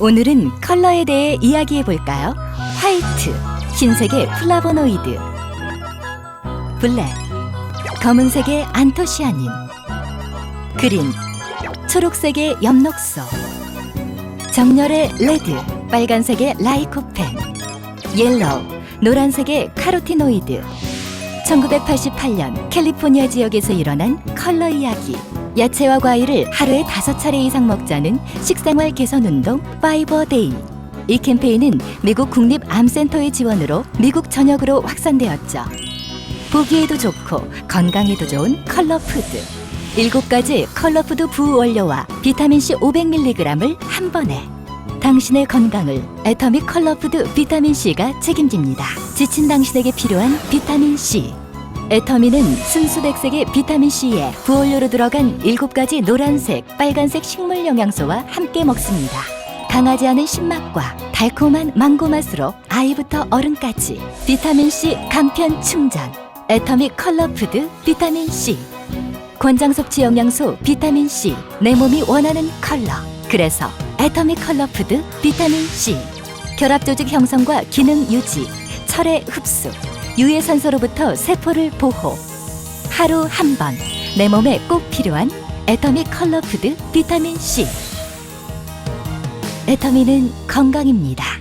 오늘은 컬러에 대해 이야기해 볼까요? 화이트, 흰색의 플라보노이드, 블랙, 검은색의 안토시아닌, 그린, 초록색의 엽록소, 정렬의 레드, 빨간색의 라이코펜, 옐로우, 노란색의 카로티노이드. 1988년 캘리포니아 지역에서 일어난 컬러 이야기. 야채와 과일을 하루에 다섯 차례 이상 먹자는 식생활 개선 운동 파이버 데이. 이 캠페인은 미국 국립 암센터의 지원으로 미국 전역으로 확산되었죠. 보기에도 좋고 건강에도 좋은 컬러 푸드. 일곱 가지 컬러 푸드 부 원료와 비타민 C 500mg을 한 번에 당신의 건강을 애터믹 컬러 푸드 비타민 C가 책임집니다. 지친 당신에게 필요한 비타민 C. 애터미는 순수 백색의 비타민 C에 부원료로 들어간 일곱 가지 노란색, 빨간색 식물 영양소와 함께 먹습니다. 강하지 않은 신맛과 달콤한 망고 맛으로 아이부터 어른까지 비타민 C 간편 충전. 애터믹 컬러 푸드 비타민 C. 권장 섭취 영양소 비타민 C. 내 몸이 원하는 컬러. 그래서 애터믹 컬러 푸드 비타민 C. 결합 조직 형성과 기능 유지, 철의 흡수, 유해산소로부터 세포를 보호. 하루 한 번 내 몸에 꼭 필요한 애터믹 컬러 푸드 비타민 C. 애터미는 건강입니다.